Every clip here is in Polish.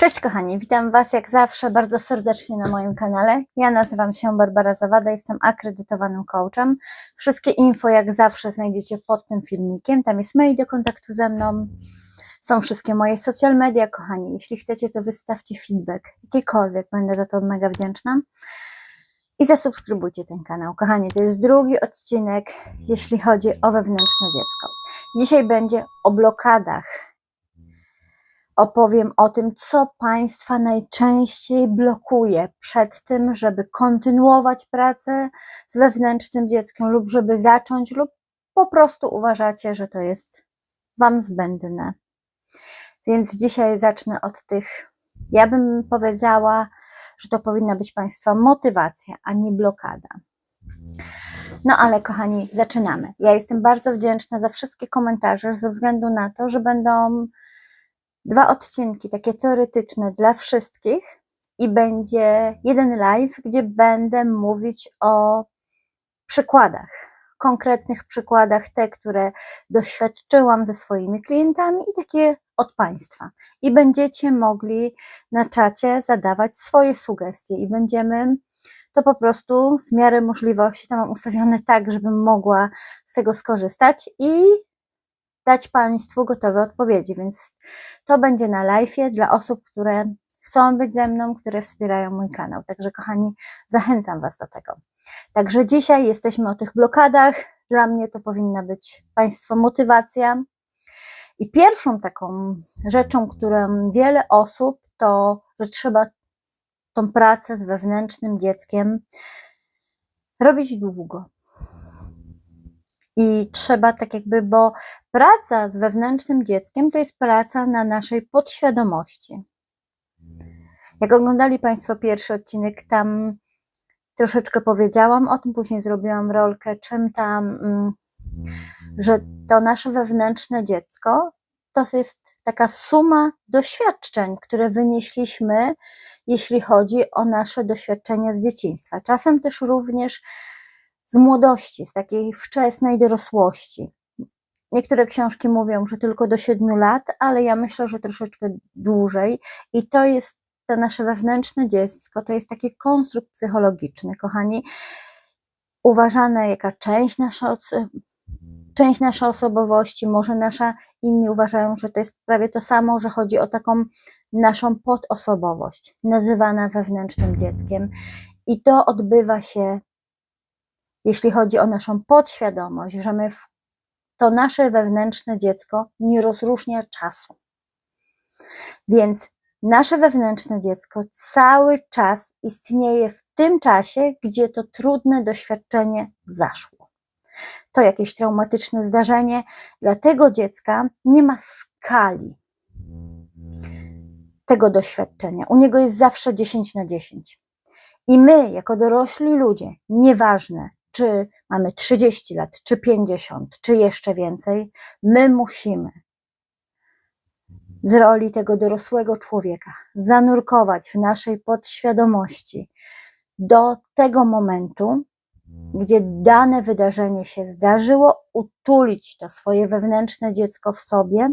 Cześć kochani, witam Was jak zawsze bardzo serdecznie na moim kanale. Ja nazywam się Barbara Zawada, jestem akredytowanym coachem. Wszystkie info jak zawsze znajdziecie pod tym filmikiem. Tam jest mail do kontaktu ze mną. Są wszystkie moje social media, kochani. Jeśli chcecie, to wystawcie feedback, jakikolwiek, będę za to mega wdzięczna. I zasubskrybujcie ten kanał. Kochani, to jest drugi odcinek, jeśli chodzi o wewnętrzne dziecko. Dzisiaj będzie o blokadach opowiem o tym, co Państwa najczęściej blokuje przed tym, żeby kontynuować pracę z wewnętrznym dzieckiem lub żeby zacząć, lub po prostu uważacie, że to jest Wam zbędne. Więc dzisiaj zacznę od tych, ja bym powiedziała, że to powinna być Państwa motywacja, a nie blokada. No ale kochani, zaczynamy. Ja jestem bardzo wdzięczna za wszystkie komentarze, ze względu na to, że będą dwa odcinki takie teoretyczne dla wszystkich i będzie jeden live, gdzie będę mówić o przykładach, konkretnych przykładach, te, które doświadczyłam ze swoimi klientami i takie od Państwa. I będziecie mogli na czacie zadawać swoje sugestie i będziemy to po prostu w miarę możliwości tam mam ustawione tak, żebym mogła z tego skorzystać i dać Państwu gotowe odpowiedzi, więc to będzie na live dla osób, które chcą być ze mną, które wspierają mój kanał. Także kochani, zachęcam Was do tego. Także dzisiaj jesteśmy o tych blokadach. Dla mnie to powinna być Państwo motywacja. I pierwszą taką rzeczą, którą wiele osób, to, że trzeba tą pracę z wewnętrznym dzieckiem robić długo. I trzeba tak jakby, bo praca z wewnętrznym dzieckiem to jest praca na naszej podświadomości. Jak oglądali Państwo pierwszy odcinek, tam troszeczkę powiedziałam o tym, później zrobiłam rolkę, czym tam, mm, że to nasze wewnętrzne dziecko to jest taka suma doświadczeń, które wynieśliśmy, jeśli chodzi o nasze doświadczenia z dzieciństwa. Czasem też również z młodości, z takiej wczesnej dorosłości. Niektóre książki mówią, że tylko do siedmiu lat, ale ja myślę, że troszeczkę dłużej. I to jest to nasze wewnętrzne dziecko, to jest taki konstrukt psychologiczny, kochani, uważane jaka część nasza, część naszej osobowości, może nasza, inni uważają, że to jest prawie to samo, że chodzi o taką naszą podosobowość, nazywana wewnętrznym dzieckiem. I to odbywa się jeśli chodzi o naszą podświadomość, że my w, to nasze wewnętrzne dziecko nie rozróżnia czasu. Więc nasze wewnętrzne dziecko cały czas istnieje w tym czasie, gdzie to trudne doświadczenie zaszło. To jakieś traumatyczne zdarzenie, dla tego dziecka nie ma skali tego doświadczenia. U niego jest zawsze 10 na 10. I my, jako dorośli ludzie, nieważne czy mamy 30 lat, czy 50, czy jeszcze więcej, my musimy z roli tego dorosłego człowieka zanurkować w naszej podświadomości do tego momentu, gdzie dane wydarzenie się zdarzyło, utulić to swoje wewnętrzne dziecko w sobie,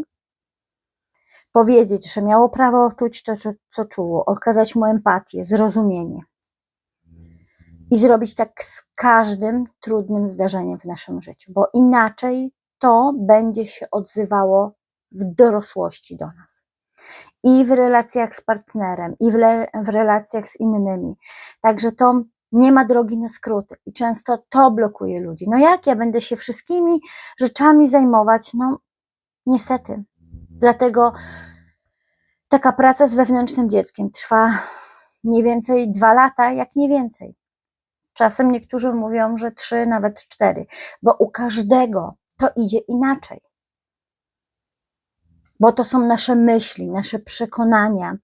powiedzieć, że miało prawo czuć to, co czuło, okazać mu empatię, zrozumienie i zrobić tak z każdym trudnym zdarzeniem w naszym życiu, bo inaczej to będzie się odzywało w dorosłości do nas. I w relacjach z partnerem, i w, w relacjach z innymi. Także to nie ma drogi na skróty i często to blokuje ludzi. No jak ja będę się wszystkimi rzeczami zajmować? No niestety. Dlatego taka praca z wewnętrznym dzieckiem trwa mniej więcej dwa lata, jak nie więcej. Czasem niektórzy mówią, że trzy, nawet cztery, bo u każdego to idzie inaczej. Bo to są nasze myśli, nasze przekonania,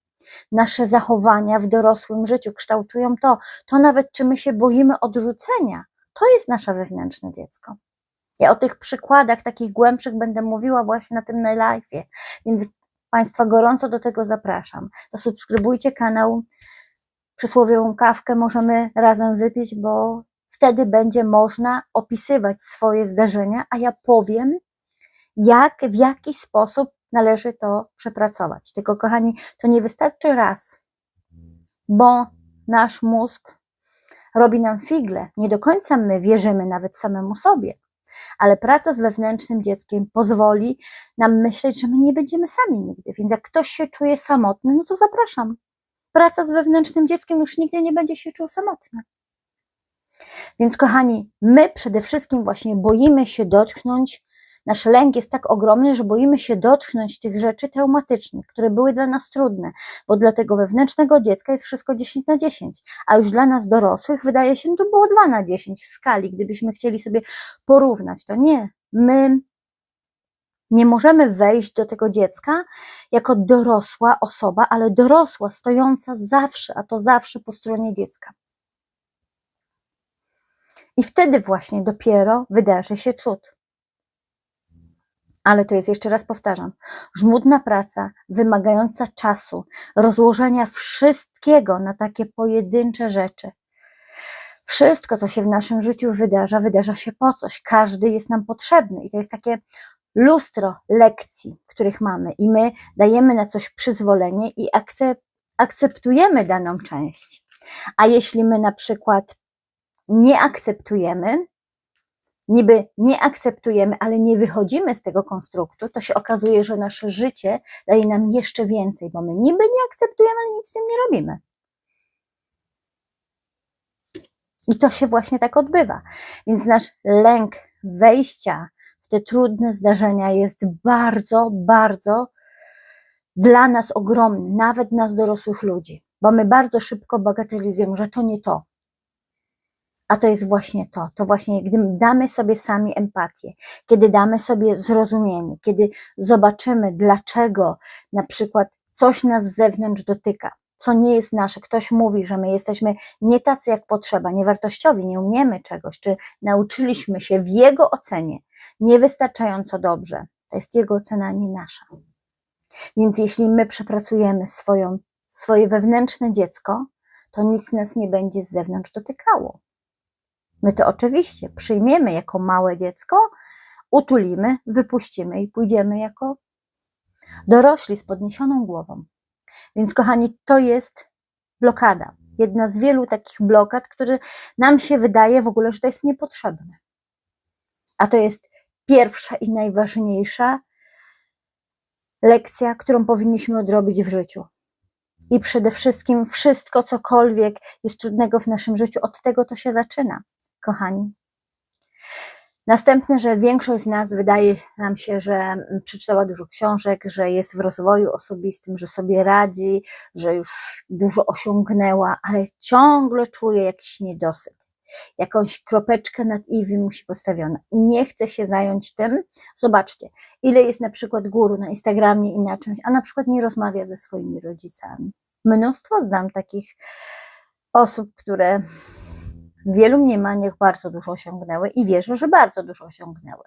nasze zachowania w dorosłym życiu kształtują to. To nawet czy my się boimy odrzucenia, to jest nasze wewnętrzne dziecko. Ja o tych przykładach takich głębszych będę mówiła właśnie na tym na więc Państwa gorąco do tego zapraszam. Zasubskrybujcie kanał, przysłowiową kawkę możemy razem wypić, bo wtedy będzie można opisywać swoje zdarzenia, a ja powiem, jak, w jaki sposób należy to przepracować. Tylko, kochani, to nie wystarczy raz, bo nasz mózg robi nam figle. Nie do końca my wierzymy nawet samemu sobie, ale praca z wewnętrznym dzieckiem pozwoli nam myśleć, że my nie będziemy sami nigdy. Więc jak ktoś się czuje samotny, no to zapraszam. Praca z wewnętrznym dzieckiem już nigdy nie będzie się czuł samotny. Więc kochani, my przede wszystkim właśnie boimy się dotknąć, nasz lęk jest tak ogromny, że boimy się dotknąć tych rzeczy traumatycznych, które były dla nas trudne, bo dla tego wewnętrznego dziecka jest wszystko 10 na 10, a już dla nas dorosłych wydaje się, to było 2 na 10 w skali, gdybyśmy chcieli sobie porównać. To nie, my nie możemy wejść do tego dziecka jako dorosła osoba, ale dorosła, stojąca zawsze, a to zawsze po stronie dziecka. I wtedy właśnie dopiero wydarzy się cud. Ale to jest, jeszcze raz powtarzam, żmudna praca, wymagająca czasu, rozłożenia wszystkiego na takie pojedyncze rzeczy. Wszystko, co się w naszym życiu wydarza, wydarza się po coś. Każdy jest nam potrzebny i to jest takie lustro lekcji, których mamy i my dajemy na coś przyzwolenie i akcep akceptujemy daną część. A jeśli my na przykład nie akceptujemy, niby nie akceptujemy, ale nie wychodzimy z tego konstruktu, to się okazuje, że nasze życie daje nam jeszcze więcej, bo my niby nie akceptujemy, ale nic z tym nie robimy. I to się właśnie tak odbywa. Więc nasz lęk wejścia te trudne zdarzenia jest bardzo, bardzo dla nas ogromny, nawet nas dorosłych ludzi, bo my bardzo szybko bagatelizujemy, że to nie to, a to jest właśnie to, to właśnie gdy damy sobie sami empatię, kiedy damy sobie zrozumienie, kiedy zobaczymy, dlaczego na przykład coś nas z zewnątrz dotyka, co nie jest nasze. Ktoś mówi, że my jesteśmy nie tacy jak potrzeba, niewartościowi, nie umiemy czegoś, czy nauczyliśmy się w jego ocenie niewystarczająco dobrze. To jest jego ocena, nie nasza. Więc jeśli my przepracujemy swoją, swoje wewnętrzne dziecko, to nic nas nie będzie z zewnątrz dotykało. My to oczywiście przyjmiemy jako małe dziecko, utulimy, wypuścimy i pójdziemy jako dorośli z podniesioną głową. Więc, kochani, to jest blokada. Jedna z wielu takich blokad, które nam się wydaje w ogóle, że to jest niepotrzebne. A to jest pierwsza i najważniejsza lekcja, którą powinniśmy odrobić w życiu. I przede wszystkim wszystko, cokolwiek jest trudnego w naszym życiu, od tego to się zaczyna kochani. Następne, że większość z nas wydaje nam się, że przeczytała dużo książek, że jest w rozwoju osobistym, że sobie radzi, że już dużo osiągnęła, ale ciągle czuje jakiś niedosyt. Jakąś kropeczkę nad i musi postawiona. Nie chce się zająć tym. Zobaczcie, ile jest na przykład guru na Instagramie i na czymś, a na przykład nie rozmawia ze swoimi rodzicami. Mnóstwo znam takich osób, które wielu mniemaniach bardzo dużo osiągnęły i wierzę, że bardzo dużo osiągnęły.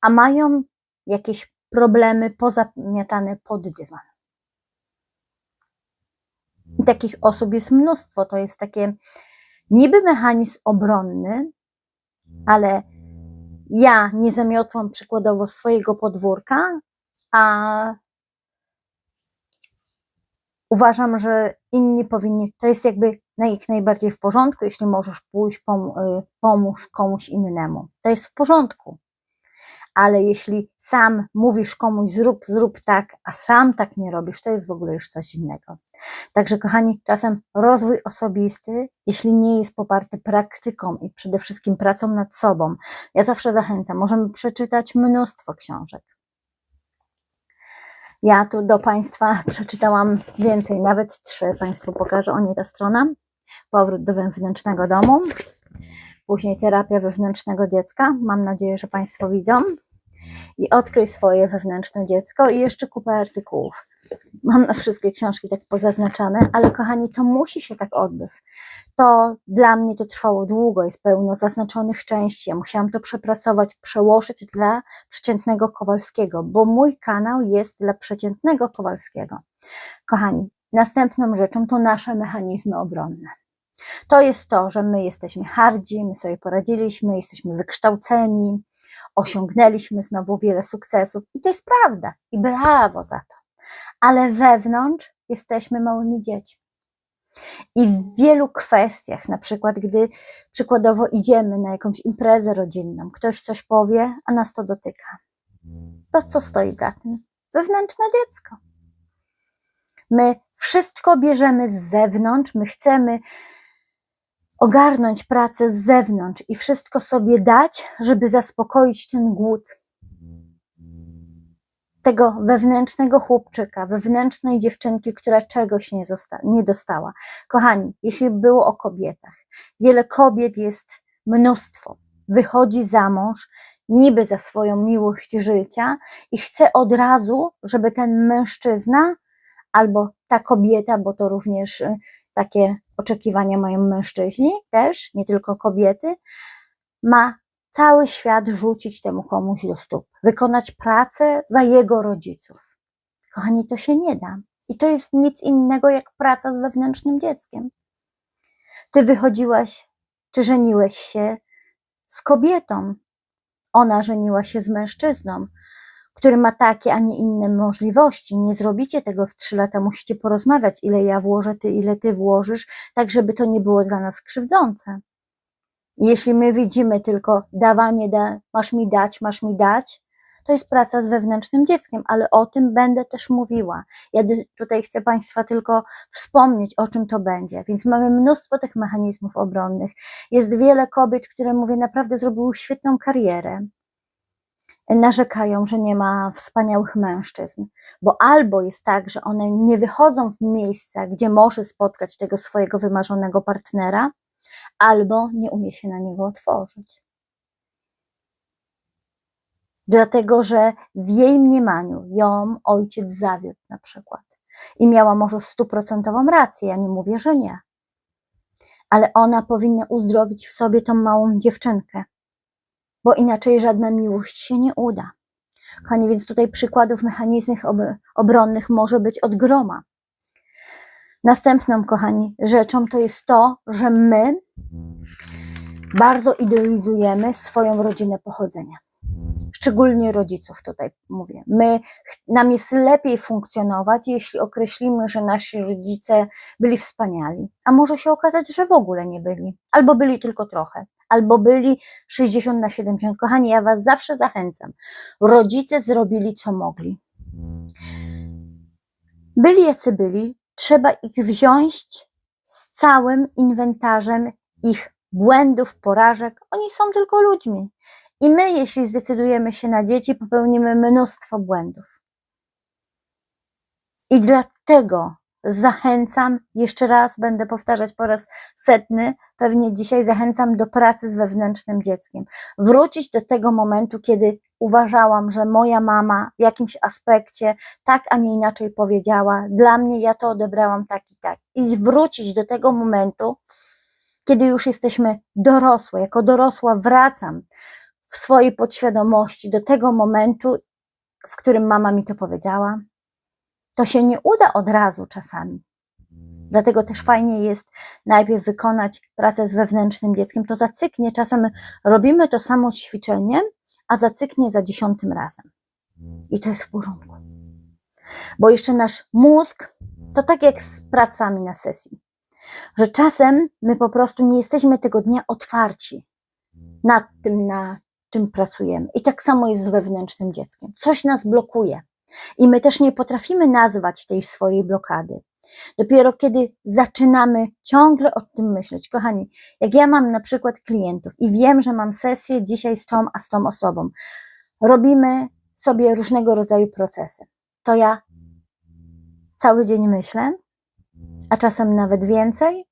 A mają jakieś problemy pozamiatane pod dywan. Takich osób jest mnóstwo. To jest takie niby mechanizm obronny, ale ja nie zamiotłam przykładowo swojego podwórka, a uważam, że inni powinni, to jest jakby jak najbardziej w porządku, jeśli możesz pójść, pom, y, pomóż komuś innemu. To jest w porządku. Ale jeśli sam mówisz komuś zrób, zrób tak, a sam tak nie robisz, to jest w ogóle już coś innego. Także kochani, czasem rozwój osobisty, jeśli nie jest poparty praktyką i przede wszystkim pracą nad sobą, ja zawsze zachęcam, możemy przeczytać mnóstwo książek ja tu do Państwa przeczytałam więcej, nawet trzy. Państwu pokażę, o nie ta strona. Powrót do wewnętrznego domu. Później terapia wewnętrznego dziecka. Mam nadzieję, że Państwo widzą. I odkryj swoje wewnętrzne dziecko i jeszcze kupę artykułów. Mam na wszystkie książki tak pozaznaczane, ale kochani, to musi się tak odbyć to dla mnie to trwało długo, jest pełno zaznaczonych części. Ja musiałam to przepracować, przełożyć dla przeciętnego Kowalskiego, bo mój kanał jest dla przeciętnego Kowalskiego. Kochani, następną rzeczą to nasze mechanizmy obronne. To jest to, że my jesteśmy hardzi, my sobie poradziliśmy, jesteśmy wykształceni, osiągnęliśmy znowu wiele sukcesów i to jest prawda i brawo za to. Ale wewnątrz jesteśmy małymi dziećmi. I w wielu kwestiach, na przykład gdy przykładowo idziemy na jakąś imprezę rodzinną, ktoś coś powie, a nas to dotyka. To co stoi za tym? Wewnętrzne dziecko. My wszystko bierzemy z zewnątrz, my chcemy ogarnąć pracę z zewnątrz i wszystko sobie dać, żeby zaspokoić ten głód tego wewnętrznego chłopczyka, wewnętrznej dziewczynki, która czegoś nie, nie dostała. Kochani, jeśli było o kobietach, wiele kobiet jest mnóstwo. Wychodzi za mąż, niby za swoją miłość życia i chce od razu, żeby ten mężczyzna albo ta kobieta, bo to również y, takie oczekiwania mają mężczyźni też, nie tylko kobiety, ma cały świat rzucić temu komuś do stóp, wykonać pracę za jego rodziców. Kochani, to się nie da. I to jest nic innego jak praca z wewnętrznym dzieckiem. Ty wychodziłaś, czy żeniłeś się z kobietą. Ona żeniła się z mężczyzną, który ma takie, a nie inne możliwości. Nie zrobicie tego w trzy lata, musicie porozmawiać, ile ja włożę, ty, ile ty włożysz, tak żeby to nie było dla nas krzywdzące. Jeśli my widzimy tylko dawanie, da, masz mi dać, masz mi dać, to jest praca z wewnętrznym dzieckiem, ale o tym będę też mówiła. Ja tutaj chcę Państwa tylko wspomnieć, o czym to będzie. Więc mamy mnóstwo tych mechanizmów obronnych. Jest wiele kobiet, które, mówię, naprawdę zrobiły świetną karierę. Narzekają, że nie ma wspaniałych mężczyzn, bo albo jest tak, że one nie wychodzą w miejsca, gdzie może spotkać tego swojego wymarzonego partnera, albo nie umie się na niego otworzyć. Dlatego, że w jej mniemaniu ją ojciec zawiódł na przykład. I miała może stuprocentową rację, ja nie mówię, że nie. Ale ona powinna uzdrowić w sobie tą małą dziewczynkę, bo inaczej żadna miłość się nie uda. Kochani, więc tutaj przykładów mechanizmów obronnych może być od groma. Następną, kochani, rzeczą to jest to, że my bardzo idealizujemy swoją rodzinę pochodzenia. Szczególnie rodziców tutaj mówię. My, nam jest lepiej funkcjonować, jeśli określimy, że nasi rodzice byli wspaniali. A może się okazać, że w ogóle nie byli. Albo byli tylko trochę. Albo byli 60 na 70. Kochani, ja Was zawsze zachęcam. Rodzice zrobili co mogli. Byli jacy byli, trzeba ich wziąć z całym inwentarzem ich błędów, porażek. Oni są tylko ludźmi. I my, jeśli zdecydujemy się na dzieci, popełnimy mnóstwo błędów. I dlatego zachęcam, jeszcze raz będę powtarzać po raz setny, pewnie dzisiaj zachęcam do pracy z wewnętrznym dzieckiem. Wrócić do tego momentu, kiedy uważałam, że moja mama w jakimś aspekcie tak, a nie inaczej powiedziała. Dla mnie ja to odebrałam tak i tak. I wrócić do tego momentu, kiedy już jesteśmy dorosłe. Jako dorosła wracam w swojej podświadomości do tego momentu, w którym mama mi to powiedziała. To się nie uda od razu czasami. Dlatego też fajnie jest najpierw wykonać pracę z wewnętrznym dzieckiem. To zacyknie, czasem robimy to samo ćwiczenie, a zacyknie za dziesiątym razem. I to jest w porządku. Bo jeszcze nasz mózg to tak jak z pracami na sesji, że czasem my po prostu nie jesteśmy tego dnia otwarci nad tym, na czym pracujemy. I tak samo jest z wewnętrznym dzieckiem. Coś nas blokuje. I my też nie potrafimy nazwać tej swojej blokady. Dopiero kiedy zaczynamy ciągle o tym myśleć, kochani, jak ja mam na przykład klientów i wiem, że mam sesję dzisiaj z tą, a z tą osobą, robimy sobie różnego rodzaju procesy, to ja cały dzień myślę, a czasem nawet więcej,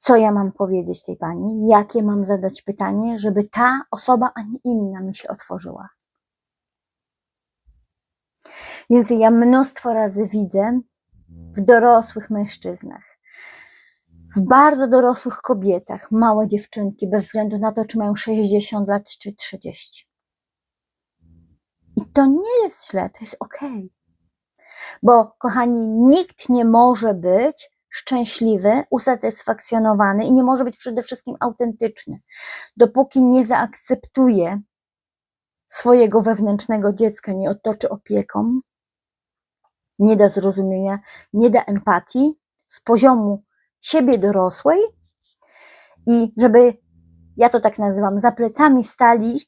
co ja mam powiedzieć tej pani, jakie mam zadać pytanie, żeby ta osoba, a nie inna mi się otworzyła. Więc ja mnóstwo razy widzę, w dorosłych mężczyznach, w bardzo dorosłych kobietach, małe dziewczynki, bez względu na to, czy mają 60 lat, czy 30. I to nie jest źle, to jest ok. Bo, kochani, nikt nie może być szczęśliwy, usatysfakcjonowany i nie może być przede wszystkim autentyczny, dopóki nie zaakceptuje swojego wewnętrznego dziecka, nie otoczy opieką, nie da zrozumienia, nie da empatii z poziomu siebie dorosłej i żeby, ja to tak nazywam, za plecami stali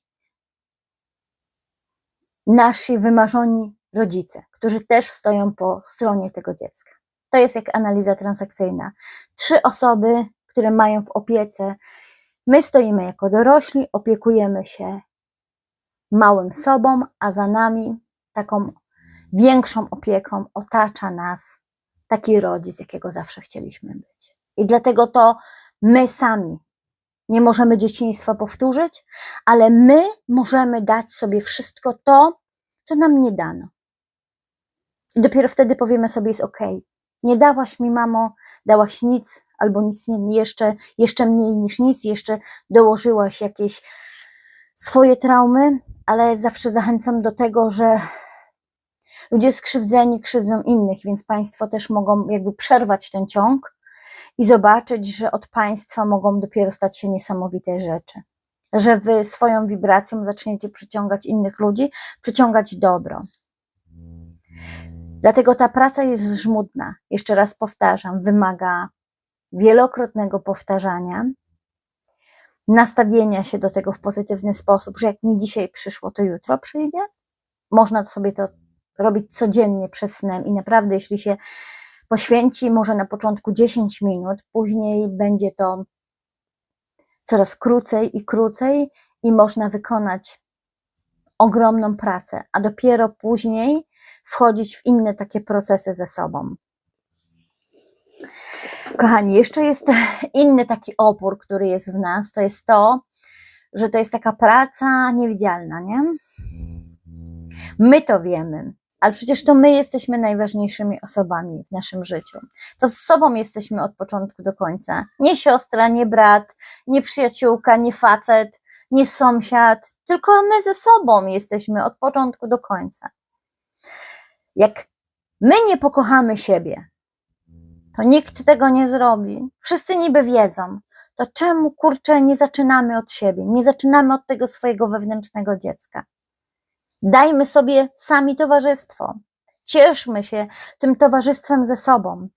nasi wymarzoni rodzice, którzy też stoją po stronie tego dziecka. To jest jak analiza transakcyjna. Trzy osoby, które mają w opiece, my stoimy jako dorośli, opiekujemy się małym sobą, a za nami taką większą opieką otacza nas taki rodzic, jakiego zawsze chcieliśmy być. I dlatego to my sami nie możemy dzieciństwa powtórzyć, ale my możemy dać sobie wszystko to, co nam nie dano. I dopiero wtedy powiemy sobie, jest ok. Nie dałaś mi, mamo, dałaś nic, albo nic nie, jeszcze, jeszcze mniej niż nic, jeszcze dołożyłaś jakieś swoje traumy, ale zawsze zachęcam do tego, że ludzie skrzywdzeni krzywdzą innych, więc państwo też mogą jakby przerwać ten ciąg i zobaczyć, że od państwa mogą dopiero stać się niesamowite rzeczy. Że wy swoją wibracją zaczniecie przyciągać innych ludzi, przyciągać dobro. Dlatego ta praca jest żmudna. Jeszcze raz powtarzam, wymaga wielokrotnego powtarzania, nastawienia się do tego w pozytywny sposób, że jak nie dzisiaj przyszło, to jutro przyjdzie. Można sobie to robić codziennie przez snem i naprawdę, jeśli się poświęci może na początku 10 minut, później będzie to coraz krócej i krócej i można wykonać ogromną pracę, a dopiero później wchodzić w inne takie procesy ze sobą. Kochani, jeszcze jest inny taki opór, który jest w nas, to jest to, że to jest taka praca niewidzialna, nie? My to wiemy, ale przecież to my jesteśmy najważniejszymi osobami w naszym życiu. To z sobą jesteśmy od początku do końca. Nie siostra, nie brat, nie przyjaciółka, nie facet, nie sąsiad, tylko my ze sobą jesteśmy od początku do końca. Jak my nie pokochamy siebie, to nikt tego nie zrobi. Wszyscy niby wiedzą. To czemu kurczę nie zaczynamy od siebie? Nie zaczynamy od tego swojego wewnętrznego dziecka. Dajmy sobie sami towarzystwo. Cieszmy się tym towarzystwem ze sobą.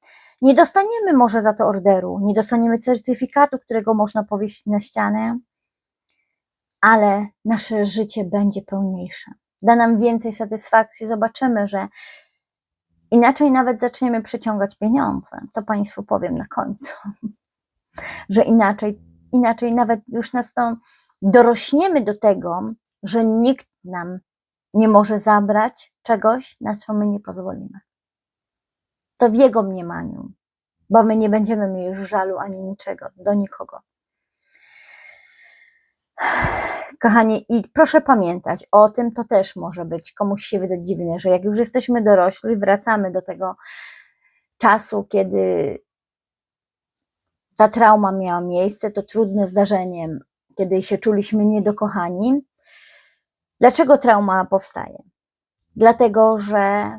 Nie dostaniemy może za to orderu, nie dostaniemy certyfikatu, którego można powieść na ścianę, ale nasze życie będzie pełniejsze. Da nam więcej satysfakcji. Zobaczymy, że inaczej nawet zaczniemy przyciągać pieniądze. To Państwu powiem na końcu, że inaczej, inaczej nawet już nas to dorośniemy do tego, że nikt nam nie może zabrać czegoś, na co my nie pozwolimy. To w Jego mniemaniu, bo my nie będziemy mieli już żalu ani niczego, do nikogo. Kochani, i proszę pamiętać o tym, to też może być komuś się wydać dziwne, że jak już jesteśmy dorośli, wracamy do tego czasu, kiedy ta trauma miała miejsce, to trudne zdarzenie, kiedy się czuliśmy niedokochani, Dlaczego trauma powstaje? Dlatego, że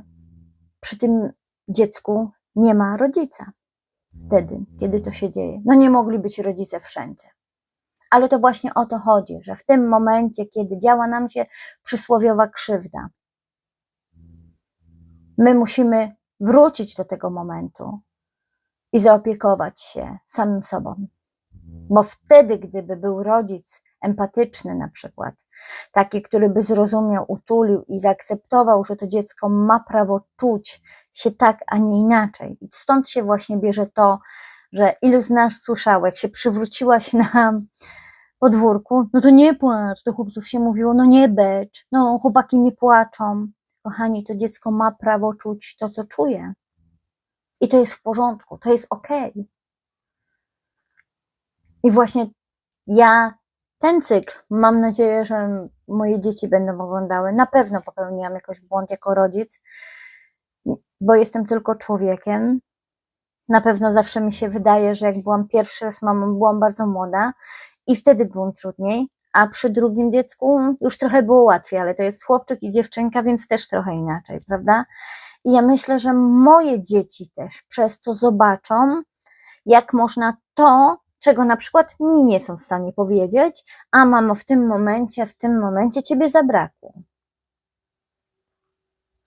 przy tym dziecku nie ma rodzica. Wtedy, kiedy to się dzieje. No nie mogli być rodzice wszędzie. Ale to właśnie o to chodzi, że w tym momencie, kiedy działa nam się przysłowiowa krzywda, my musimy wrócić do tego momentu i zaopiekować się samym sobą. Bo wtedy, gdyby był rodzic empatyczny na przykład, taki, który by zrozumiał, utulił i zaakceptował, że to dziecko ma prawo czuć się tak, a nie inaczej. I stąd się właśnie bierze to, że ilu z nas słyszało, jak się przywróciłaś na podwórku, no to nie płacz, do chłopców się mówiło, no nie becz, no chłopaki nie płaczą. Kochani, to dziecko ma prawo czuć to, co czuje. I to jest w porządku, to jest okej. Okay. I właśnie ja ten cykl, mam nadzieję, że moje dzieci będą oglądały. Na pewno popełniłam jakiś błąd jako rodzic, bo jestem tylko człowiekiem. Na pewno zawsze mi się wydaje, że jak byłam pierwszy raz mamą, byłam bardzo młoda i wtedy było trudniej, a przy drugim dziecku już trochę było łatwiej, ale to jest chłopczyk i dziewczynka, więc też trochę inaczej, prawda? I ja myślę, że moje dzieci też przez to zobaczą, jak można to, czego na przykład mi nie są w stanie powiedzieć, a mamo, w tym momencie, w tym momencie ciebie zabrakło.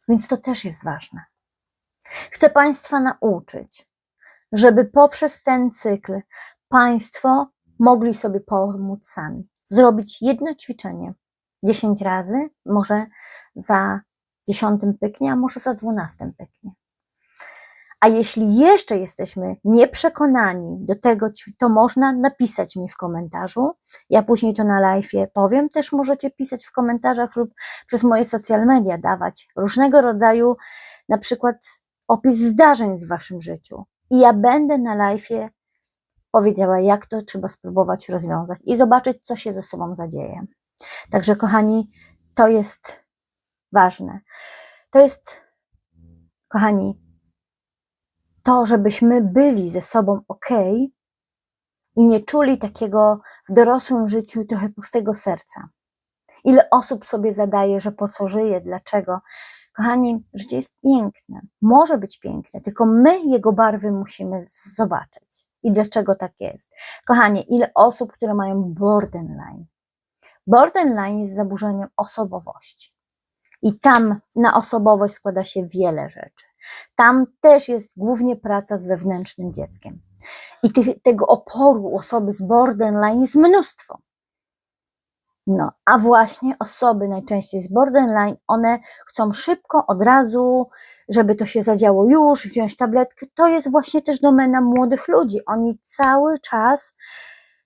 Więc to też jest ważne. Chcę Państwa nauczyć, żeby poprzez ten cykl Państwo mogli sobie pomóc sami. Zrobić jedno ćwiczenie 10 razy, może za dziesiątym pyknie, a może za dwunastym pyknie. A jeśli jeszcze jesteśmy nieprzekonani do tego, to można napisać mi w komentarzu. Ja później to na live powiem. Też możecie pisać w komentarzach lub przez moje social media dawać różnego rodzaju, na przykład opis zdarzeń z waszym życiu. I ja będę na live powiedziała, jak to trzeba spróbować rozwiązać i zobaczyć, co się ze sobą zadzieje. Także, kochani, to jest ważne. To jest, kochani, to, żebyśmy byli ze sobą ok i nie czuli takiego w dorosłym życiu trochę pustego serca. Ile osób sobie zadaje, że po co żyje, dlaczego? Kochani, życie jest piękne, może być piękne, tylko my jego barwy musimy zobaczyć. I dlaczego tak jest? Kochani, ile osób, które mają borderline? Borderline jest zaburzeniem osobowości. I tam na osobowość składa się wiele rzeczy. Tam też jest głównie praca z wewnętrznym dzieckiem. I tych, tego oporu osoby z borderline jest mnóstwo. No, a właśnie osoby najczęściej z borderline, one chcą szybko, od razu, żeby to się zadziało już, wziąć tabletkę. To jest właśnie też domena młodych ludzi. Oni cały czas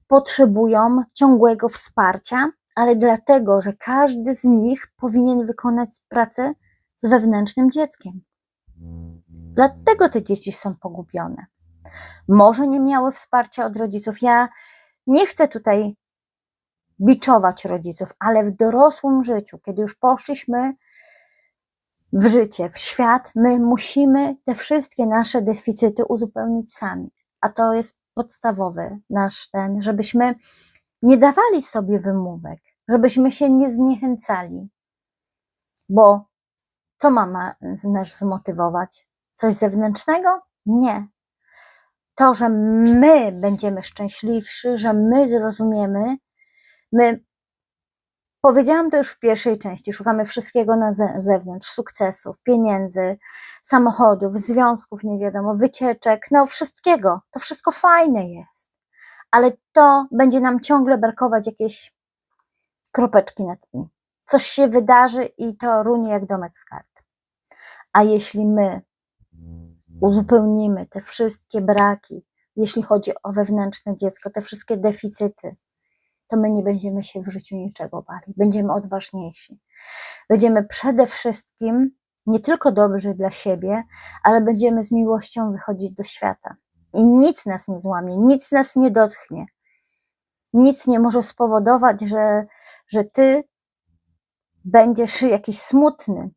potrzebują ciągłego wsparcia, ale dlatego, że każdy z nich powinien wykonać pracę z wewnętrznym dzieckiem. Dlatego te dzieci są pogubione. Może nie miały wsparcia od rodziców. Ja nie chcę tutaj biczować rodziców, ale w dorosłym życiu, kiedy już poszliśmy w życie, w świat, my musimy te wszystkie nasze deficyty uzupełnić sami. A to jest podstawowy nasz ten, żebyśmy nie dawali sobie wymówek, żebyśmy się nie zniechęcali. Bo co ma nas zmotywować? Coś zewnętrznego? Nie. To, że my będziemy szczęśliwsi, że my zrozumiemy, my Powiedziałam to już w pierwszej części. Szukamy wszystkiego na zewnątrz, sukcesów, pieniędzy, samochodów, związków, nie wiadomo, wycieczek, no wszystkiego. To wszystko fajne jest. Ale to będzie nam ciągle brakować jakieś kropeczki nad i. Coś się wydarzy i to runie jak domek z kart. A jeśli my uzupełnimy te wszystkie braki, jeśli chodzi o wewnętrzne dziecko, te wszystkie deficyty, to my nie będziemy się w życiu niczego bali. Będziemy odważniejsi. Będziemy przede wszystkim nie tylko dobrzy dla siebie, ale będziemy z miłością wychodzić do świata. I nic nas nie złamie, nic nas nie dotknie. Nic nie może spowodować, że, że ty będziesz jakiś smutny.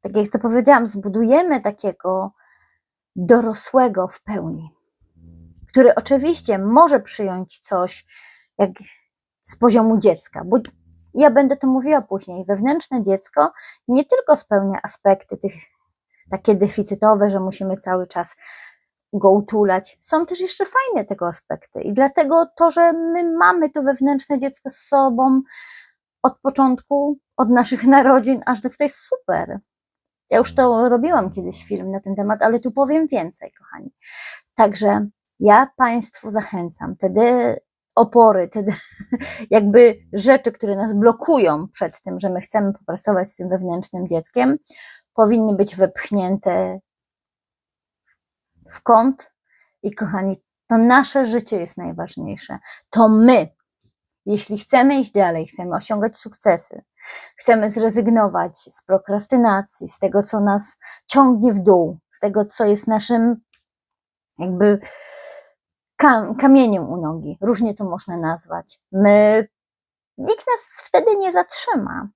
Tak jak to powiedziałam, zbudujemy takiego dorosłego w pełni, który oczywiście może przyjąć coś, jak z poziomu dziecka, bo ja będę to mówiła później, wewnętrzne dziecko nie tylko spełnia aspekty tych takie deficytowe, że musimy cały czas go utulać. Są też jeszcze fajne tego aspekty i dlatego to, że my mamy to wewnętrzne dziecko z sobą od początku, od naszych narodzin, aż do to jest super. Ja już to robiłam kiedyś film na ten temat, ale tu powiem więcej, kochani. Także ja Państwu zachęcam, wtedy opory, te jakby rzeczy, które nas blokują przed tym, że my chcemy popracować z tym wewnętrznym dzieckiem, powinny być wepchnięte w kąt. I kochani, to nasze życie jest najważniejsze. To my, jeśli chcemy iść dalej, chcemy osiągać sukcesy, chcemy zrezygnować z prokrastynacji, z tego, co nas ciągnie w dół, z tego, co jest naszym jakby kam, kamieniem u nogi, różnie to można nazwać. My, nikt nas wtedy nie zatrzyma,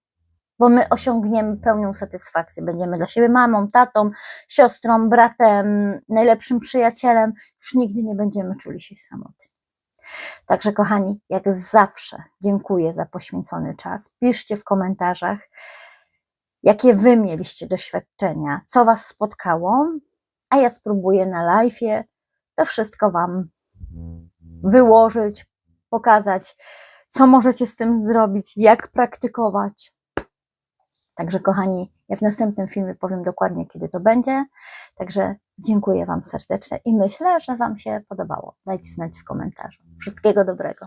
bo my osiągniemy pełną satysfakcję. Będziemy dla siebie mamą, tatą, siostrą, bratem, najlepszym przyjacielem. Już nigdy nie będziemy czuli się samotni. Także, kochani, jak zawsze, dziękuję za poświęcony czas. Piszcie w komentarzach, jakie wy mieliście doświadczenia, co was spotkało, a ja spróbuję na live to wszystko wam wyłożyć, pokazać, co możecie z tym zrobić, jak praktykować. Także, kochani, ja w następnym filmie powiem dokładnie, kiedy to będzie. Także dziękuję Wam serdecznie i myślę, że Wam się podobało. Dajcie znać w komentarzu. Wszystkiego dobrego.